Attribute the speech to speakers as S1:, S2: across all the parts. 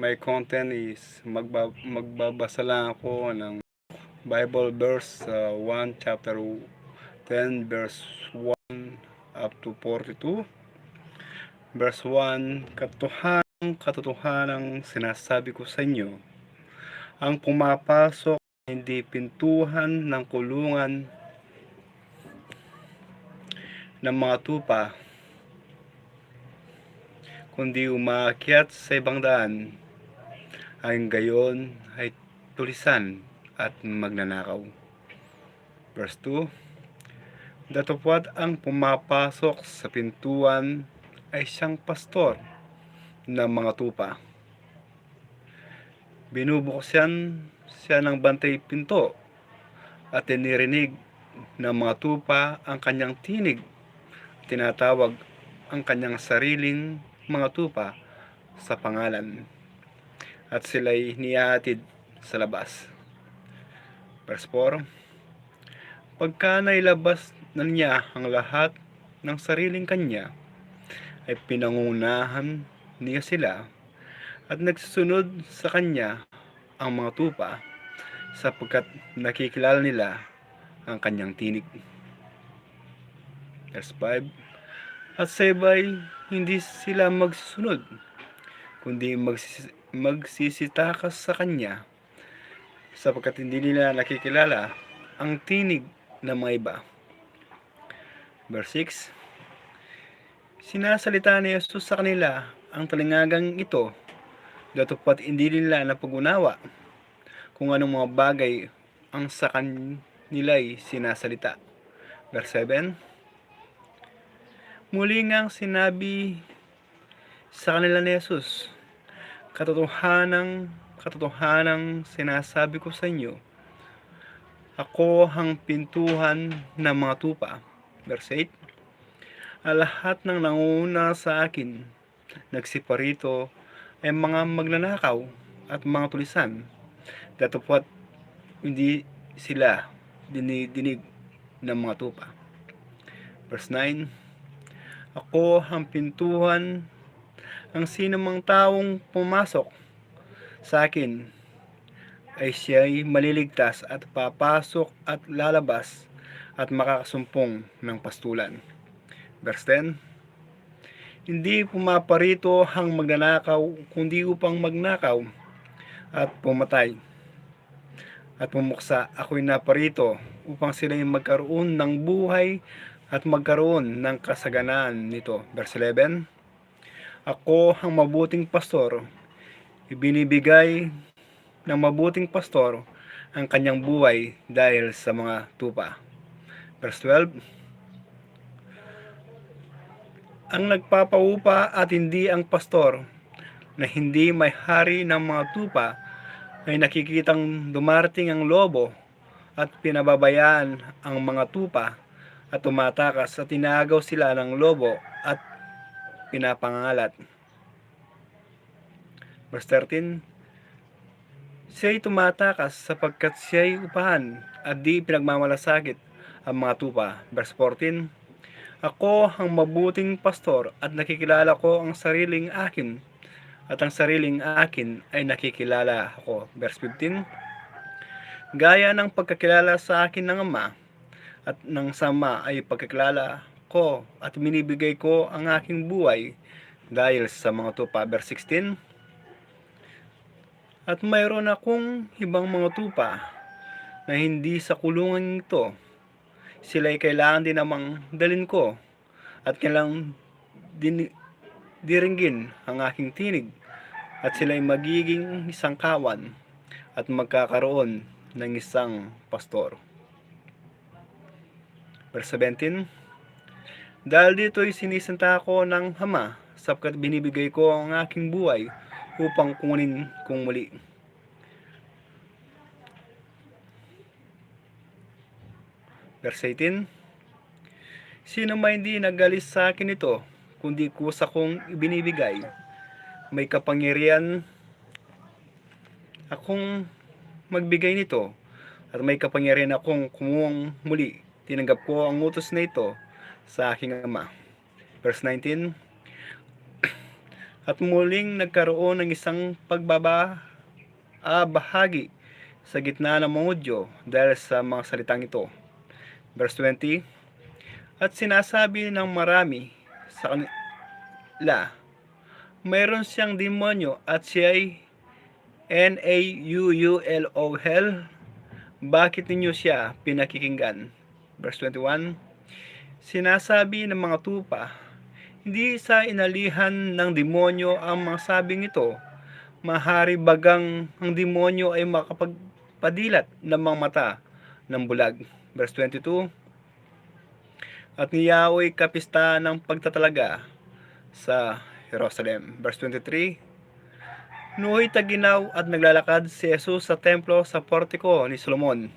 S1: my content is magba, magbabasa lang ako ng Bible verse sa 1 chapter 10 verse 1 up to 42. Verse 1, katotohanan, katotohanan sinasabi ko sa inyo, ang pumapasok hindi pintuhan ng kulungan ng mga tupa, kundi umakyat sa ibang daan, ang gayon ay tulisan at magnanakaw. Verse 2, Datapwat ang pumapasok sa pintuan ay siyang pastor ng mga tupa. Binubuksan siya ng bantay pinto at tinirinig ng mga tupa ang kanyang tinig. Tinatawag ang kanyang sariling mga tupa sa pangalan at sila'y niyahatid sa labas. Verse 4 Pagka nailabas na niya ang lahat ng sariling kanya, ay pinangunahan niya sila at nagsusunod sa kanya ang mga tupa sapagkat nakikilala nila ang kanyang tinig. Verse 5 At sa iba'y hindi sila magsusunod, kundi magsis- magsisitakas sa kanya sapagkat hindi nila nakikilala ang tinig ng mga iba. Verse 6 Sinasalita ni Jesus sa kanila ang talingagang ito datupat hindi nila napag-unawa kung anong mga bagay ang sa kanila'y sinasalita. Verse 7 Muli ngang sinabi sa kanila ni Jesus, katotohanang katotohanang sinasabi ko sa inyo, ako ang pintuhan ng mga tupa. Verse 8 Ang lahat ng nanguna sa akin, nagsiparito, ay mga magnanakaw at mga tulisan. Datapwat hindi sila dinidinig ng mga tupa. Verse 9 Ako ang pintuhan ang sino mang taong pumasok sa akin ay siya'y maliligtas at papasok at lalabas at makakasumpong ng pastulan. Verse 10 Hindi pumaparito ang magnanakaw kundi upang magnakaw at pumatay. At pumuksa ako'y naparito upang sila'y magkaroon ng buhay at magkaroon ng kasaganaan nito. Verse 11 Ako ang mabuting pastor, ibinibigay ng mabuting pastor ang kanyang buhay dahil sa mga tupa. Verse 12 Ang nagpapaupa at hindi ang pastor na hindi may hari ng mga tupa ay nakikitang dumarating ang lobo at pinababayaan ang mga tupa at tumatakas at tinagaw sila ng lobo at pinapangalat. Verse 13 Siya'y tumatakas sapagkat siya'y upahan at di pinagmamalasakit ang mga tupa. Verse 14 Ako ang mabuting pastor at nakikilala ko ang sariling akin at ang sariling akin ay nakikilala ako. Verse 15 Gaya ng pagkakilala sa akin ng Ama at ng sama ay pagkakilala ko at minibigay ko ang aking buhay dahil sa mga tupa. Verse 16 At mayroon akong ibang mga tupa na hindi sa kulungan ito. Sila ay kailangan din namang dalin ko at kailangan din diringgin ang aking tinig at sila ay magiging isang kawan at magkakaroon ng isang pastor. Verse 17 Dahil dito ay sinisenta ko ng Ama sapkat binibigay ko ang aking buhay upang kunin kong muli. Verse 18 Sino may hindi nagalis sa akin ito, kundi kusa kong ibinibigay, may kapangyarihan akong magbigay nito, at may kapangyarihan akong kumuwang muli. Tinanggap ko ang utos na ito sa aking ama. Verse 19 At muling nagkaroon ng isang pagbaba ah, bahagi sa gitna ng mga Hudyo dahil sa mga salitang ito. Verse 20, At sinasabi ng marami sa kanila, mayroon siyang demonyo at siya ay N-A-U-U-L-O-L. Bakit ninyo siya pinakikinggan? Verse 21, Sinasabi ng mga tupa, hindi sa inalihan ng demonyo ang mga sabing ito, mahari bagang ang demonyo ay makapagpadilat ng mga mata ng bulag. Verse 22, At niyaoy kapista ng pagtatalaga sa Jerusalem. Verse 23, Nuhoy taginaw at naglalakad si Jesus sa templo sa portiko ni Solomon.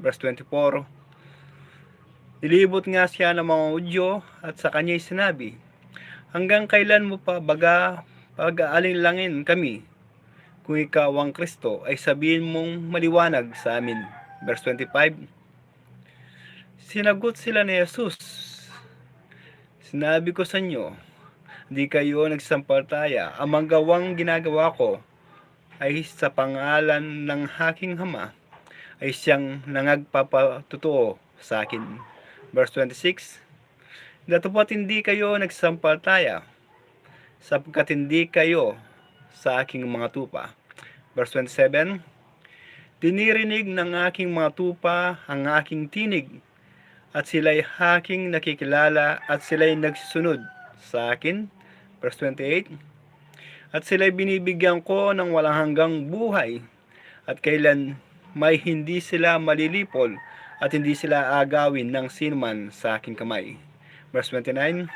S1: Verse 24, Nilibot nga siya ng mga udyo at sa kanya'y sinabi, Hanggang kailan mo pa baga pag-aalingangin kami? Kung ikaw ang Kristo, ay sabihin mong maliwanag sa amin. Verse 25, Sinagot sila ni Jesus, Sinabi ko sa inyo, di kayo nagsampalataya. Ang gawang ginagawa ko ay sa pangalan ng haking hama ay siyang nangagpapatutuo sa akin. Verse 26, Datapat hindi kayo nagsampalataya sapagkat hindi kayo sa aking mga tupa. Verse 27, Dinirinig ng aking mga tupa ang aking tinig at sila'y haking nakikilala at sila'y nagsusunod sa akin. Verse 28, At sila'y binibigyan ko ng walang hanggang buhay at kailan may hindi sila malilipol at hindi sila agawin ng sinuman sa aking kamay. Verse 29,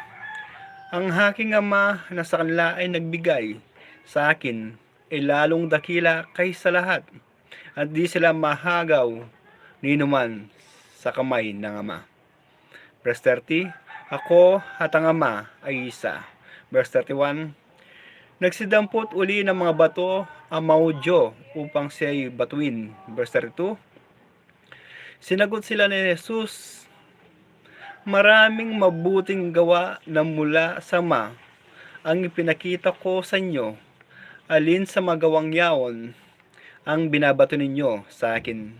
S1: Ang haking ama na sa kanila ay nagbigay sa akin ay lalong dakila kaysa lahat at di sila mahagaw ni numan sa kamay ng ama. Verse 30, Ako at ang ama ay isa. Verse 31, Nagsidampot uli ng mga bato ang maudyo upang siya'y batuin. Verse 32, Sinagot sila ni Jesus, Maraming mabuting gawa na mula sa ma ang ipinakita ko sa inyo. Alin sa magawang yaon ang binabato ninyo sa akin.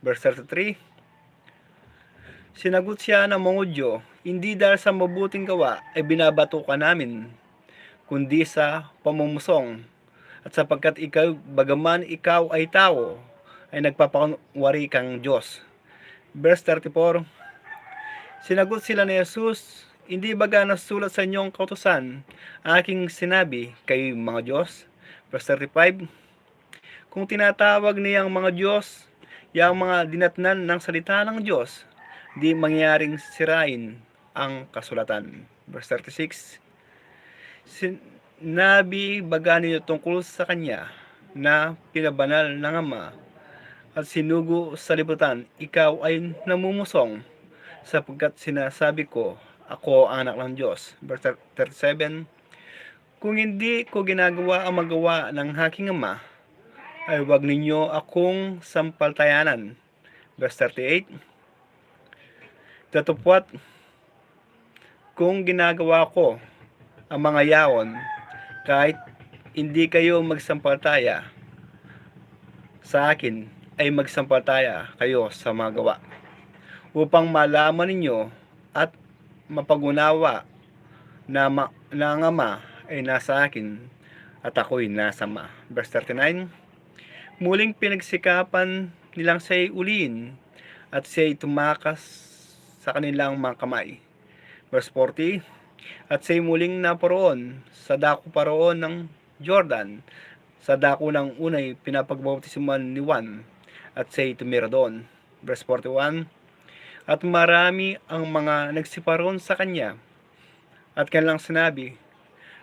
S1: Verse 33, Sinagot siya ng mangudyo, Hindi dahil sa mabuting gawa ay binabato ka namin, kundi sa pamumusong. At sapagkat ikaw, bagaman ikaw ay tao, ay nagpapakunwari kang Diyos. Verse 34, Sinagot sila ni Jesus, Hindi baga nasulat sa inyong kautosan, aking sinabi kay mga Diyos? Verse 35, Kung tinatawag niyang mga Diyos, yung mga dinatnan ng salita ng Diyos, di mangyaring sirain ang kasulatan. Verse 36, Sinabi baga ninyo tungkol sa Kanya na pinabanal ng Ama at sinugo sa libutan, ikaw ay namumusong sapagkat sinasabi ko, ako anak ng Diyos. Verse 37, Kung hindi ko ginagawa ang magawa ng haking ama, ay huwag ninyo akong sampaltayanan. Verse 38, Tatupwat, kung ginagawa ko ang mga yaon, kahit hindi kayo magsampaltaya sa akin, ay magsampaltaya kayo sa mga gawa upang malaman ninyo at mapagunawa na, ma, na ang ama ay nasa akin at ako'y nasa ama. Verse 39, Muling pinagsikapan nilang siya'y uliin at siya'y tumakas sa kanilang mga kamay. Verse 40, At siya'y muling naparoon sa dako paroon ng Jordan, sa dako ng unay pinapagbautisman ni Juan, at siya'y tumira doon. Verse 41, At marami ang mga nagsiparoon sa kanya, at kanilang sinabi,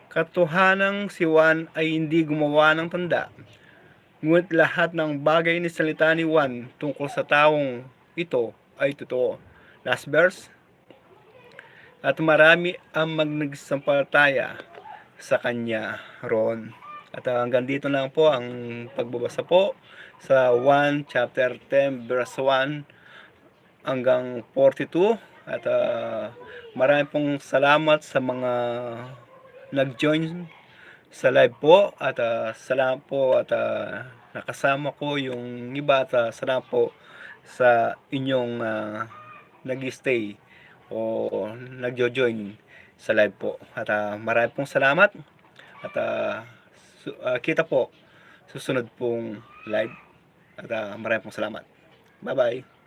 S1: Katuhanang si Juan ay hindi gumawa ng tanda, ngunit lahat ng bagay ni salita ni Juan tungkol sa taong ito ay totoo. Last verse, At marami ang magnagsampalataya sa kanya roon. At uh, hanggang dito lang po ang pagbabasa po sa 1 chapter 10 verse 1 hanggang 42 at uh, marami pong salamat sa mga nag-join sa live po. At ah, salamat po at ah, nakasama ko yung iba at ah, salamat po sa inyong uh, nag-stay o nagjo-join sa live po. At ah, marami pong salamat. At ah, su- ah, kita po susunod pong live at ah, marami pong salamat. Bye-bye.